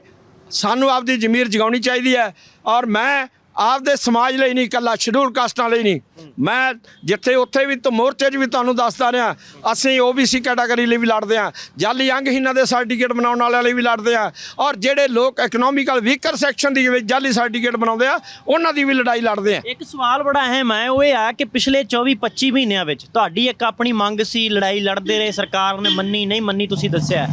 A: ਸਾਨੂੰ ਆਪਦੀ ਜ਼ਮੀਰ ਜਗਾਉਣੀ ਚਾਹੀਦੀ ਹੈ। ਔਰ ਮੈਂ ਆਪਦੇ ਸਮਾਜ ਲਈ ਨਹੀਂ, ਇਕੱਲਾ ਸ਼ਡਿਊਲ ਕਾਸਟਾਂ ਲਈ ਨਹੀਂ। ਮੈਂ ਜਿੱਥੇ ਉੱਥੇ ਵੀ ਤੋਂ, ਮੋਰਚੇ 'ਚ ਵੀ ਤੁਹਾਨੂੰ ਦੱਸਦਾ ਰਿਹਾ, ਅਸੀਂ ਓਬੀਸੀ ਕੈਟਾਗਰੀ ਲਈ ਵੀ ਲੜਦੇ ਹਾਂ। ਜਾਲੀ ਅੰਗਹੀਨਾਂ ਦੇ ਸਰਟੀਫਿਕੇਟ ਬਣਾਉਣ ਵਾਲਿਆਂ ਲਈ ਵੀ ਲੜਦੇ ਹਾਂ। ਔਰ ਜਿਹੜੇ ਲੋਕ ਇਕਨੋਮਿਕਲ ਵੀਕਰ ਸੈਕਸ਼ਨ ਦੀ ਜਾਲੀ ਸਰਟੀਫਿਕੇਟ ਬਣਾਉਂਦੇ ਆ, ਉਹਨਾਂ ਦੀ ਵੀ ਲੜਾਈ ਲੜਦੇ ਆ
B: ਇੱਕ ਸਵਾਲ ਬੜਾ ਅਹਿਮ ਹੈ, ਉਹ ਇਹ ਆ ਕਿ ਪਿਛਲੇ 24-25 ਮਹੀਨਿਆਂ ਵਿੱਚ ਤੁਹਾਡੀ ਇੱਕ ਆਪਣੀ ਮੰਗ ਸੀ, ਲੜਾਈ ਲੜਦੇ ਰਹੇ, ਸਰਕਾਰ ਨੇ ਮੰਨੀ, ਨਹੀਂ ਮੰਨੀ ਤੁਸੀਂ ਦੱਸਿਆ।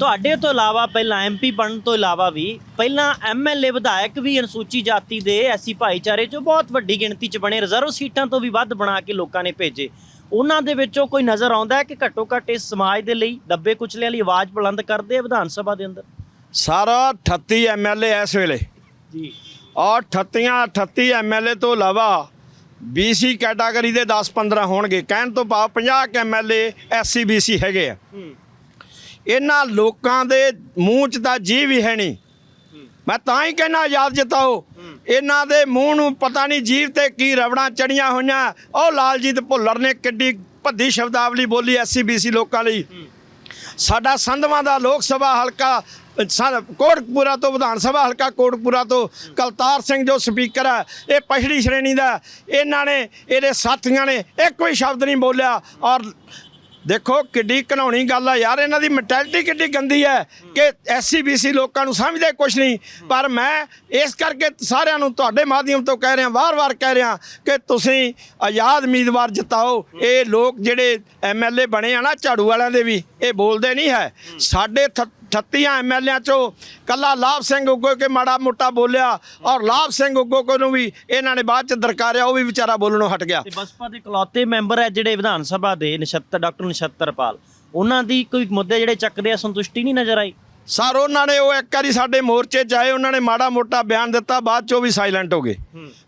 B: ਤੁਹਾਡੇ ਤੋਂ ਇਲਾਵਾ ਪਹਿਲਾਂ ਐਮਪੀ ਬਣਨ ਤੋਂ ਇਲਾਵਾ ਵੀ ਪਹਿਲਾਂ ਐਮਐਲਏ ਵਿਧਾਇਕ ਵੀ ਅਨੁਸੂਚੀ ਜਾਤੀ ਦੇ ਐਸੀ ਭਾਈਚਾਰੇ ਚੋਂ ਬਹੁਤ ਵੱਡੀ ਗਿਣਤੀ 'ਚ ਬਣੇ ਰਿਜ਼ਰਵ ਸੀਟਾਂ ਤੋਂ ਵੀ ਵੱਧ ਬਣਾ ਕੇ ਲੋਕਾਂ ਨੇ ਭੇਜੇ। ਉਹਨਾਂ ਦੇ ਵਿੱਚੋਂ ਕੋਈ ਨਜ਼ਰ ਆਉਂਦਾ ਹੈ ਕਿ ਘੱਟੋ ਘੱਟ ਇਸ ਸਮਾਜ ਦੇ ਲਈ ਦੱਬੇ ਕੁਚਲਿਆਂ ਲਈ ਆਵਾਜ਼ ਬੁਲੰਦ ਕਰਦੇ ਆ ਵਿਧਾਨ ਸਭਾ ਦੇ ਅੰਦਰ?
A: ਸਾਰਾ 38 ਐਮਐਲਏ ਇਸ ਵੇਲੇ।
B: ਜੀ।
A: ਔਰ 38 38 ਐਮਐਲਏ ਤੋਂ ਇਲਾਵਾ BC ਕੈਟਾਗਰੀ ਦੇ 10 15 ਹੋਣਗੇ। ਕਹਿਣ ਤੋਂ ਭਾਵ 50 ਐਮਐਲਏ ਐਸਸੀ BC ਹੈਗੇ ਆ।
B: ਹੂੰ।
A: ਇਹਨਾਂ ਲੋਕਾਂ ਦੇ ਮੂੰਹ 'ਚ ਤਾਂ ਜੀਵ ਹੀ ਹੈ ਨਹੀਂ। ਮੈਂ ਤਾਂ ਹੀ ਕਹਿਣਾ ਯਾਦ ਜਿਤਾਓ, ਇਹਨਾਂ ਦੇ ਮੂੰਹ ਨੂੰ ਪਤਾ ਨਹੀਂ ਜੀਵ ਤੇ ਕੀ ਰਵੜਾਂ ਚੜੀਆਂ ਹੋਈਆਂ। ਉਹ ਲਾਲਜੀਤ ਭੁੱਲਰ ਨੇ ਕਿੱਡੀ ਭੱਦੀ ਸ਼ਬਦਾਵਲੀ ਬੋਲੀ ਐਸਸੀ BC ਲੋਕਾਂ ਲਈ। ਸਾਡਾ ਸੰਧਵਾਂ ਦਾ ਲੋਕ ਸਭਾ ਹਲਕਾ, ਸੰ- ਕੋਟਕਪੂਰਾ ਤੋਂ ਵਿਧਾਨ ਸਭਾ ਹਲਕਾ ਕੋਟਕਪੂਰਾ ਤੋਂ ਕਲਤਾਰ ਸਿੰਘ ਜੋ ਸਪੀਕਰ ਹੈ ਇਹ ਪਛੜੀ ਸ਼੍ਰੇਣੀ ਦਾ। ਇਹਨਾਂ ਨੇ, ਇਹਦੇ ਸਾਥੀਆਂ ਨੇ ਇੱਕ ਵੀ ਸ਼ਬਦ ਨਹੀਂ ਬੋਲਿਆ ਔਰ ਦੇਖੋ ਕਿੱਡੀ ਘਨਾਉਣੀ ਗੱਲ ਆ ਯਾਰ, ਇਹਨਾਂ ਦੀ ਮੈਂਟੈਲਿਟੀ ਕਿੱਡੀ ਗੰਦੀ ਹੈ ਕਿ ਐਸਸੀ ਬੀਸੀ ਲੋਕਾਂ ਨੂੰ ਸਮਝਦੇ ਕੁਛ ਨਹੀਂ। ਪਰ ਮੈਂ ਇਸ ਕਰਕੇ ਸਾਰਿਆਂ ਨੂੰ ਤੁਹਾਡੇ ਮਾਧਿਅਮ ਤੋਂ ਕਹਿ ਰਿਹਾ, ਵਾਰ-ਵਾਰ ਕਹਿ ਰਿਹਾ ਕਿ ਤੁਸੀਂ ਆਜ਼ਾਦ ਉਮੀਦਵਾਰ ਜਿਤਾਓ। ਇਹ ਲੋਕ ਜਿਹੜੇ ਐਮਐਲਏ ਬਣੇ ਆ ਨਾ ਝਾੜੂ ਵਾਲਿਆਂ ਦੇ ਵੀ, ਇਹ ਬੋਲਦੇ ਨਹੀਂ ਹੈ। ਸਾਡੇ 38 ਐਮਐਲਏਆਂ ਚੋਂ ਕੱਲਾ ਲਾਭ ਸਿੰਘ ਉੱਗੋ ਕੇ ਮਾੜਾ ਮੋਟਾ ਬੋਲਿਆ ਔਰ ਲਾਭ ਸਿੰਘ ਉੱਗੋ ਕੋ ਨੂੰ ਵੀ ਇਹਨਾਂ ਨੇ ਬਾਅਦ ਚ ਦਰਕਾਰਿਆ, ਉਹ ਵੀ ਵਿਚਾਰਾ ਬੋਲਣੋਂ ਹਟ ਗਿਆ।
B: ਤੇ ਬਸਪਾ ਦੇ ਇਕਲੌਤੇ ਮੈਂਬਰ ਹੈ ਜਿਹੜੇ ਵਿਧਾਨ ਸਭਾ ਦੇ ਨਛੱਤਰ ਡਾਕਟਰ ਨਛੱਤਰਪਾਲ ਉਹਨਾਂ ਦੀ ਕੋਈ ਮੁੱਦੇ ਜਿਹੜੇ ਚੱਕਦੇ ਆ, ਸੰਤੁਸ਼ਟੀ ਨਹੀਂ ਨਜ਼ਰ ਆਈ।
A: ਸਰ, ਉਹਨਾਂ ਨੇ ਉਹ ਇੱਕ ਵਾਰੀ ਸਾਡੇ ਮੋਰਚੇ 'ਚ ਆਏ, ਉਹਨਾਂ ਨੇ ਮਾੜਾ ਮੋਟਾ ਬਿਆਨ ਦਿੱਤਾ, ਬਾਅਦ 'ਚ ਉਹ ਵੀ ਸਾਇਲੈਂਟ ਹੋ ਗਏ।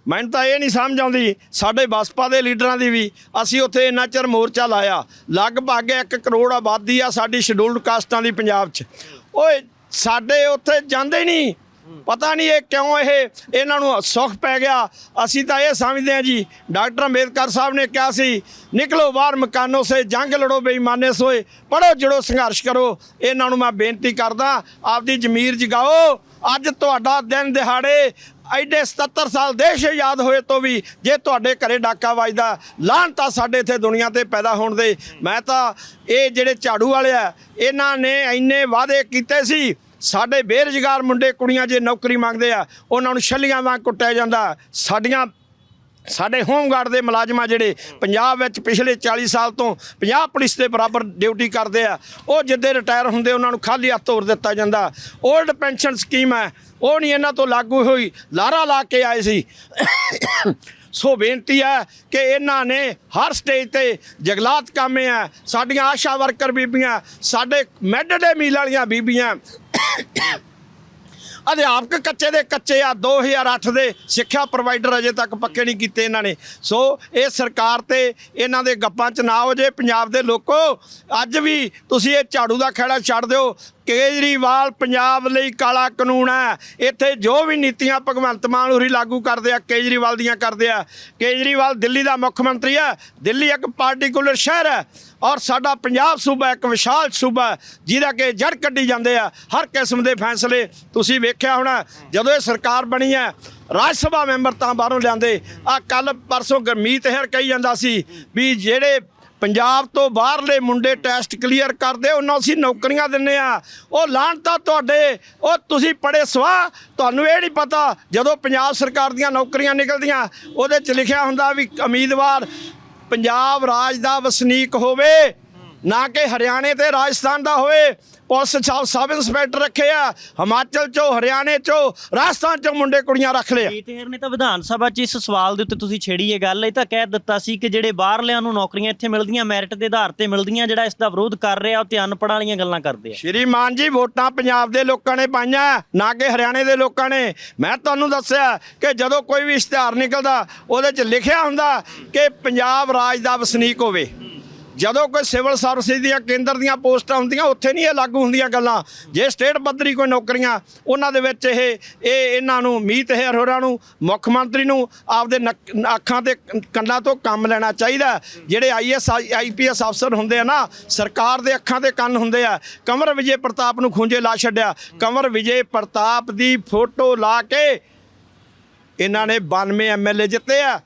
A: ਮੈਨੂੰ ਤਾਂ ਇਹ ਨਹੀਂ ਸਮਝ ਆਉਂਦੀ, ਸਾਡੇ ਬਸਪਾ ਦੇ ਲੀਡਰਾਂ ਦੀ ਵੀ, ਅਸੀਂ ਉੱਥੇ ਇੰਨਾ ਚਿਰ ਮੋਰਚਾ ਲਾਇਆ, ਲਗਭਗ 1 ਕਰੋੜ ਆਬਾਦੀ ਆ ਸਾਡੀ ਸ਼ਡਿਊਲਡ ਕਾਸਟਾਂ ਦੀ ਪੰਜਾਬ 'ਚ। ਓਏ, ਸਾਡੇ ਉੱਥੇ ਜਾਂਦੇ ਨਹੀਂ। ਪਤਾ ਨਹੀਂ ਇਹ ਕਿਉਂ ਇਹ, ਇਹਨਾਂ ਨੂੰ ਸੁੱਖ ਪੈ ਗਿਆ। ਅਸੀਂ ਤਾਂ ਇਹ ਸਮਝਦੇ ਹਾਂ ਜੀ, ਡਾਕਟਰ ਅੰਬੇਦਕਰ ਸਾਹਿਬ ਨੇ ਕਿਹਾ ਸੀ, ਨਿਕਲੋ ਬਾਹਰ ਮਕਾਨੋਂ ਸੇ, ਜੰਗ ਲੜੋ ਬੇਈਮਾਨੇ ਸੋਏ ਪੜੋ ਜੜੋ ਸੰਘਰਸ਼ ਕਰੋ। ਇਹਨਾਂ ਨੂੰ ਮੈਂ ਬੇਨਤੀ ਕਰਦਾ, ਆਪਦੀ ਜ਼ਮੀਰ ਜਗਾਓ। ਅੱਜ ਤੁਹਾਡਾ ਦਿਨ ਦਿਹਾੜੇ ਐਡੇ 77 ਸਾਲ ਦੇਸ਼ ਆਜ਼ਾਦ ਹੋਏ ਤੋਂ ਵੀ ਜੇ ਤੁਹਾਡੇ ਘਰੇ ਡਾਕਾ ਵੱਜਦਾ, ਲਾਹਨ ਤਾਂ ਸਾਡੇ ਇੱਥੇ ਦੁਨੀਆ ਤੇ ਪੈਦਾ ਹੋਣ ਦੇ। ਮੈਂ ਤਾਂ ਇਹ ਜਿਹੜੇ ਝਾੜੂ ਵਾਲੇ ਆ, ਇਹਨਾਂ ਨੇ ਇੰਨੇ ਵਾਅਦੇ ਕੀਤੇ ਸੀ ਸਾਡੇ ਬੇਰੁਜ਼ਗਾਰ ਮੁੰਡੇ ਕੁੜੀਆਂ ਜੇ ਨੌਕਰੀ ਮੰਗਦੇ ਆ, ਉਹਨਾਂ ਨੂੰ ਛੱਲੀਆਂ ਵਾਂਗ ਕੁੱਟਿਆ ਜਾਂਦਾ। ਸਾਡੀਆਂ ਸਾਡੇ ਹੋਮਗਾਰਡ ਦੇ ਮੁਲਾਜ਼ਮਾਂ ਜਿਹੜੇ ਪੰਜਾਬ ਵਿੱਚ ਪਿਛਲੇ 40 ਸਾਲ ਤੋਂ 50 ਪੁਲਿਸ ਦੇ ਬਰਾਬਰ ਡਿਊਟੀ ਕਰਦੇ ਆ, ਉਹ ਜਿੱਦੇ ਰਿਟਾਇਰ ਹੁੰਦੇ ਉਹਨਾਂ ਨੂੰ ਖਾਲੀ ਹੱਥ ਤੋਰ ਦਿੱਤਾ ਜਾਂਦਾ। 올ਡ ਪੈਨਸ਼ਨ ਸਕੀਮ ਹੈ, ਉਹ ਨਹੀਂ ਇਹਨਾਂ ਤੋਂ ਲਾਗੂ ਹੋਈ, ਲਾਰਾ ਲਾ ਕੇ ਆਏ ਸੀ। ਸੋ ਬੇਨਤੀ ਹੈ ਕਿ ਇਹਨਾਂ ਨੇ ਹਰ ਸਟੇਜ ਤੇ ਜਗਲਾਤ ਕਾਮੇ ਆ ਸਾਡੀਆਂ ਆਸ਼ਾ ਵਰਕਰ ਬੀਬੀਆਂ, ਸਾਡੇ ਮਿਡ ਡੇ ਮੀਲ ਵਾਲੀਆਂ ਬੀਬੀਆਂ, ਅਧਿਆਪਕ ਕੱਚੇ ਦੇ ਕੱਚੇ ਆ 2008 ਦੇ ਸਿੱਖਿਆ ਪ੍ਰੋਵਾਈਡਰ ਅਜੇ ਤੱਕ ਪੱਕੇ ਨਹੀਂ ਕੀਤੇ ਇਹਨਾਂ ਨੇ। ਸੋ ਇਹ ਸਰਕਾਰ ਤੇ ਇਹਨਾਂ ਦੇ ਗੱਪਾਂ 'ਚ ਨਾ ਹੋ ਜੇ ਪੰਜਾਬ ਦੇ ਲੋਕੋ, ਅੱਜ ਵੀ ਤੁਸੀਂ ਇਹ ਝਾੜੂ ਦਾ ਖੇੜਾ ਛੱਡ ਦਿਓ ਕੇਜਰੀਵਾਲ ਪੰਜਾਬ ਲਈ ਕਾਲਾ ਕਾਨੂੰਨ ਹੈ। ਇੱਥੇ ਜੋ ਵੀ ਨੀਤੀਆਂ ਭਗਵੰਤ ਮਾਨ ਹੋਰੀ ਲਾਗੂ ਕਰਦੇ ਆ, ਕੇਜਰੀਵਾਲ ਦੀਆਂ ਕਰਦੇ ਆ। ਕੇਜਰੀਵਾਲ ਦਿੱਲੀ ਦਾ ਮੁੱਖ ਮੰਤਰੀ ਹੈ, ਦਿੱਲੀ ਇੱਕ ਪਾਰਟਿਕੂਲਰ ਸ਼ਹਿਰ ਹੈ ਔਰ ਸਾਡਾ ਪੰਜਾਬ ਸੂਬਾ ਇੱਕ ਵਿਸ਼ਾਲ ਸੂਬਾ ਜਿਹਦਾ ਕਿ ਜੜ ਕੱਢੀ ਜਾਂਦੇ ਆ ਹਰ ਕਿਸਮ ਦੇ ਫੈਸਲੇ। ਤੁਸੀਂ ਵੇਖਿਆ ਹੋਣਾ, ਜਦੋਂ ਇਹ ਸਰਕਾਰ ਬਣੀ ਹੈ, ਰਾਜ ਸਭਾ ਮੈਂਬਰ ਤਾਂ ਬਾਹਰੋਂ ਲਿਆਂਦੇ। ਆ ਕੱਲ ਪਰਸੋਂ ਗਰਮੀਤ ਹੈਰ ਕਹੀ ਜਾਂਦਾ ਸੀ ਵੀ ਜਿਹੜੇ ਪੰਜਾਬ ਤੋਂ ਬਾਹਰਲੇ ਮੁੰਡੇ ਟੈਸਟ ਕਲੀਅਰ ਕਰਦੇ, ਉਹਨਾਂ ਅਸੀਂ ਨੌਕਰੀਆਂ ਦਿੰਨੇ ਆ। ਉਹ ਲਾਣਤਾ ਤੁਹਾਡੇ, ਉਹ ਤੁਸੀਂ ਪੜੇ ਸਵਾ। ਤੁਹਾਨੂੰ ਇਹ ਨਹੀਂ ਪਤਾ, ਜਦੋਂ ਪੰਜਾਬ ਸਰਕਾਰ ਦੀਆਂ ਨੌਕਰੀਆਂ ਨਿਕਲਦੀਆਂ, ਉਹਦੇ 'ਚ ਲਿਖਿਆ ਹੁੰਦਾ ਵੀ ਉਮੀਦਵਾਰ ਪੰਜਾਬ ਰਾਜ ਦਾ ਵਸਨੀਕ ਹੋਵੇ। ਨਾ ਕਿ ਹਰਿਆਣੇ ਤੇ ਰਾਜਸਥਾਨ ਦਾ ਹੋਵੇ ਪੁਲਿਸ ਸਬ ਸਬ ਇੰਸਪੈਕਟਰ ਰੱਖੇ ਆ। ਹਿਮਾਚਲ ਚੋਂ ਹਰਿਆਣੇ ਚੋਂ ਰਾਜਸਥਾਨ ਚੋਂ ਮੁੰਡੇ ਕੁੜੀਆਂ ਰੱਖ ਲਿਆ।
B: ਜੀਤੇਰ ਨੇ ਤਾਂ ਵਿਧਾਨ ਸਭਾ 'ਚ ਇਸ ਸਵਾਲ ਦੇ ਉੱਤੇ ਤੁਸੀਂ ਛੇੜੀ ਇਹ ਗੱਲ। ਇਹ ਤਾਂ ਕਹਿ ਦਿੱਤਾ ਸੀ ਕਿ ਜਿਹੜੇ ਬਾਹਰਲਿਆਂ ਨੂੰ ਨੌਕਰੀਆਂ ਇੱਥੇ ਮਿਲਦੀਆਂ ਮੈਰਿਟ ਦੇ ਆਧਾਰ ਤੇ ਮਿਲਦੀਆਂ ਜਿਹੜਾ ਇਸ ਦਾ ਵਿਰੋਧ ਕਰ ਰਿਹਾ ਉਹ ਤੇ ਅਨਪੜ੍ਹਾਂ ਵਾਲੀਆਂ ਗੱਲਾਂ ਕਰਦੇ ਆ।
A: ਸ਼੍ਰੀਮਾਨ ਜੀ ਵੋਟਾਂ ਪੰਜਾਬ ਦੇ ਲੋਕਾਂ ਨੇ ਪਾਈਆਂ ਨਾ ਕਿ ਹਰਿਆਣੇ ਦੇ ਲੋਕਾਂ ਨੇ। ਮੈਂ ਤੁਹਾਨੂੰ ਦੱਸਿਆ ਕਿ ਜਦੋਂ ਕੋਈ ਵੀ ਇਸ਼ਤਿਹਾਰ ਨਿਕਲਦਾ ਉਹਦੇ 'ਚ ਲਿਖਿਆ ਹੁੰਦਾ ਕਿ ਪੰਜਾਬ ਰਾਜ ਦਾ ਵਸਨੀਕ ਹੋਵੇ। ਜਦੋਂ ਕੋਈ ਸਿਵਲ ਸਰਵਿਸ ਦੀਆਂ ਕੇਂਦਰ ਦੀਆਂ ਪੋਸਟਾਂ ਹੁੰਦੀਆਂ, ਉੱਥੇ ਨਹੀਂ ਇਹ ਲਾਗੂ ਹੁੰਦੀਆਂ ਗੱਲਾਂ। ਜੇ ਸਟੇਟ ਪੱਧਰੀ ਕੋਈ ਨੌਕਰੀਆਂ, ਉਹਨਾਂ ਦੇ ਵਿੱਚ ਇਹ ਇਹ ਇਹਨਾਂ ਨੂੰ, ਮੀਤ ਹੈਰ ਹੋਰਾਂ ਨੂੰ, ਮੁੱਖ ਮੰਤਰੀ ਨੂੰ ਆਪਦੇ ਨੱਕ- ਅੱਖਾਂ ਤੇ ਕੰਨਾਂ ਤੋਂ ਕੰਮ ਲੈਣਾ ਚਾਹੀਦਾ ਜਿਹੜੇ ਆਈਐਸ ਆਈਪੀਐਸ ਅਫਸਰ ਹੁੰਦੇ ਆ ਨਾ, ਸਰਕਾਰ ਦੇ ਅੱਖਾਂ ਤੇ ਕੰਨ ਹੁੰਦੇ ਆ। ਕੰਵਰ ਵਿਜੇ ਪ੍ਰਤਾਪ ਨੂੰ ਖੁੰਝੇ ਲਾ ਛੱਡਿਆ। ਕੰਵਰ ਵਿਜੇ ਪ੍ਰਤਾਪ ਦੀ ਫੋਟੋ ਲਾ ਕੇ ਇਹਨਾਂ ਨੇ 92 ਐਮਐਲਏ ਜਿੱਤੇ ਆ।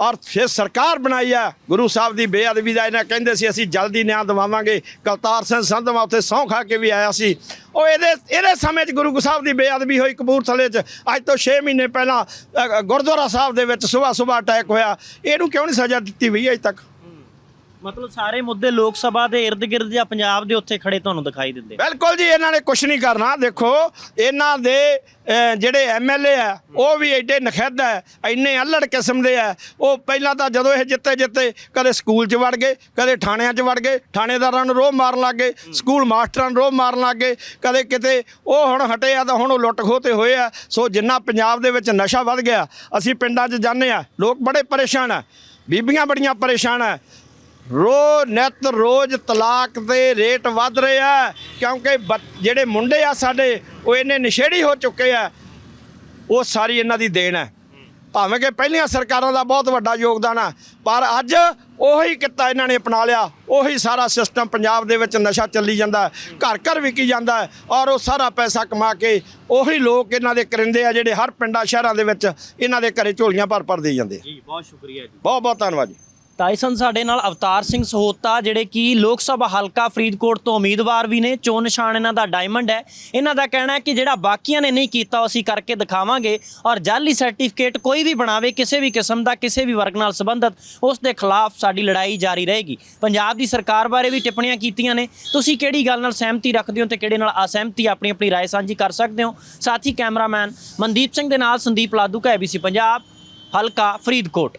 A: ਔਰ ਫਿਰ ਸਰਕਾਰ ਬਣਾਈ ਆ। ਗੁਰੂ ਸਾਹਿਬ ਦੀ ਬੇਅਦਬੀ ਦਾ ਇਹਨਾਂ ਕਹਿੰਦੇ ਸੀ, ਅਸੀਂ ਜਲਦੀ ਨਿਆਂ ਦਿਵਾਵਾਂਗੇ। ਕਲਤਾਰ ਸਿੰਘ ਸੰਧਵਾ ਉੱਥੇ ਸਹੁੰ ਖਾ ਕੇ ਵੀ ਆਇਆ ਸੀ। ਉਹ ਇਹਦੇ ਇਹਦੇ ਸਮੇਂ 'ਚ ਗੁਰੂ ਸਾਹਿਬ ਦੀ ਬੇਅਦਬੀ ਹੋਈ ਕਪੂਰਥਲੇ 'ਚ। ਅੱਜ ਤੋਂ 6 ਮਹੀਨੇ ਪਹਿਲਾਂ ਗੁਰਦੁਆਰਾ ਸਾਹਿਬ ਦੇ ਵਿੱਚ ਸਵੇਰ ਸਵੇਰ ਅਟੈਕ ਹੋਇਆ। ਇਹਨੂੰ ਕਿਉਂ ਨਹੀਂ ਸਜ਼ਾ ਦਿੱਤੀ ਹੋਈ ਅਜੇ ਤੱਕ?
B: ਮਤਲਬ ਸਾਰੇ ਮੁੱਦੇ ਲੋਕ ਸਭਾ ਦੇ ird ਗਿਰਦ ਜਾਂ ਪੰਜਾਬ ਦੇ ਉੱਥੇ ਖੜੇ ਤੁਹਾਨੂੰ ਦਿਖਾਈ ਦਿੰਦੇ
A: ਬਿਲਕੁਲ ਜੀ ਇਹਨਾਂ ਨੇ ਕੁਝ ਨਹੀਂ ਕਰਨਾ। ਦੇਖੋ ਇਹਨਾਂ ਦੇ ਅਹ, ਜਿਹੜੇ ਐਮਐਲਏ ਆ ਉਹ ਵੀ ਐਡੇ ਨਖਿੱਧ ਹੈ ਇੰਨੇ ਅਲੜ ਕਿਸਮ ਦੇ ਆ। ਉਹ ਪਹਿਲਾਂ ਤਾਂ ਜਦੋਂ ਇਹ ਜਿੱਤੇ ਜਿੱਤੇ ਕਦੇ ਸਕੂਲ 'ਚ ਵੜ ਗਏ ਕਦੇ ਥਾਣਿਆਂ 'ਚ ਵੜ ਗਏ ਥਾਣੇਦਾਰਾਂ ਨੂੰ ਰੋਹ ਮਾਰਨ ਲੱਗ ਗਏ ਸਕੂਲ ਮਾਸਟਰਾਂ ਨੂੰ ਰੋਹ ਮਾਰਨ ਲੱਗ ਗਏ। ਕਦੇ ਕਿਤੇ ਉਹ ਹੁਣ ਹਟੇ ਆ ਤਾਂ ਹੁਣ ਉਹ ਲੁੱਟ ਖੋਹ ਤੇ ਹੋਏ ਆ। ਸੋ ਜਿੰਨਾ ਪੰਜਾਬ ਦੇ ਵਿੱਚ ਨਸ਼ਾ ਵੱਧ ਗਿਆ ਅਸੀਂ ਪਿੰਡਾਂ 'ਚ ਜਾਂਦੇ ਆ ਲੋਕ ਬੜੇ ਪਰੇਸ਼ਾਨ ਆ। ਬੀਬੀਆਂ ਬੜੀਆਂ ਪਰੇਸ਼ਾਨ ਆ। ਰੋ ਨਿਤ ਰੋਜ਼ ਤਲਾਕ ਦੇ ਰੇਟ ਵੱਧ ਰਹੇ ਆ ਕਿਉਂਕਿ ਜਿਹੜੇ ਮੁੰਡੇ ਆ ਸਾਡੇ ਉਹ ਇੰਨੇ ਨਸ਼ੇੜੀ ਹੋ ਚੁੱਕੇ ਆ ਉਹ ਸਾਰੀ ਇਹਨਾਂ ਦੀ ਦੇਣ ਹੈ। ਭਾਵੇਂ ਕਿ ਪਹਿਲੀਆਂ ਸਰਕਾਰਾਂ ਦਾ ਬਹੁਤ ਵੱਡਾ ਯੋਗਦਾਨ ਆ ਪਰ ਅੱਜ ਉਹੀ ਕਿੱਤਾ ਇਹਨਾਂ ਨੇ ਅਪਣਾ ਲਿਆ ਉਹੀ ਸਾਰਾ ਸਿਸਟਮ ਪੰਜਾਬ ਦੇ ਵਿੱਚ ਨਸ਼ਾ ਚੱਲੀ ਜਾਂਦਾ ਘਰ ਘਰ ਵਿਕੀ ਜਾਂਦਾ ਔਰ ਉਹ ਸਾਰਾ ਪੈਸਾ ਕਮਾ ਕੇ ਉਹੀ ਲੋਕ ਇਹਨਾਂ ਦੇ ਕਰਿੰਦੇ ਆ ਜਿਹੜੇ ਹਰ ਪਿੰਡਾਂ ਸ਼ਹਿਰਾਂ ਦੇ ਵਿੱਚ ਇਹਨਾਂ ਦੇ ਘਰੇ ਝੋਲੀਆਂ ਭਰ ਭਰ ਦੇ ਜਾਂਦੇ ਆ।
B: ਜੀ ਬਹੁਤ ਸ਼ੁਕਰੀਆ ਜੀ।
A: ਬਹੁਤ ਬਹੁਤ ਧੰਨਵਾਦ ਜੀ।
B: ਟਾਈਸਨ ਸਾਡੇ ਨਾਲ ਅਵਤਾਰ ਸਿੰਘ ਸਹੋਤਾ, ਜਿਹੜੇ ਕਿ ਲੋਕ ਸਭਾ ਹਲਕਾ ਫਰੀਦਕੋਟ ਤੋਂ ਉਮੀਦਵਾਰ ਵੀ ਨੇ, ਚੋਣ ਨਿਸ਼ਾਨ ਇਹਨਾਂ ਦਾ ਡਾਇਮੰਡ ਹੈ। ਇਹਨਾਂ ਦਾ ਕਹਿਣਾ ਹੈ ਕਿ ਜਿਹੜਾ ਬਾਕੀਆਂ ਨੇ ਨਹੀਂ ਕੀਤਾ ਅਸੀਂ ਕਰਕੇ ਦਿਖਾਵਾਂਗੇ ਔਰ ਜਾਲੀ ਸਰਟੀਫਿਕੇਟ ਕੋਈ ਵੀ ਬਣਾਵੇ, ਕਿਸੇ ਵੀ ਕਿਸਮ ਦਾ, ਕਿਸੇ ਵੀ ਵਰਗ ਨਾਲ ਸੰਬੰਧਤ, ਉਸ ਦੇ ਖਿਲਾਫ ਸਾਡੀ ਲੜਾਈ ਜਾਰੀ ਰਹੇਗੀ। ਪੰਜਾਬ ਦੀ ਸਰਕਾਰ ਬਾਰੇ ਵੀ ਟਿੱਪਣੀਆਂ ਕੀਤੀਆਂ ਨੇ। ਤੁਸੀਂ ਕਿਹੜੀ ਗੱਲ ਨਾਲ ਸਹਿਮਤੀ ਰੱਖਦੇ ਹੋ ਤੇ ਕਿਹੜੇ ਨਾਲ ਅਸਹਿਮਤੀ ਆਪਣੀ ਆਪਣੀ ਰਾਏ ਸਾਂਝੀ ਕਰ ਸਕਦੇ ਹੋ? ਸਾਥੀ ਕੈਮਰਾਮੈਨ ਮਨਦੀਪ ਸਿੰਘ ਦੇ ਨਾਲ ਸੰਦੀਪ ਲਾਦੂ ਕਾ ABC ਪੰਜਾਬ, ਹਲਕਾ ਫਰੀਦਕੋਟ।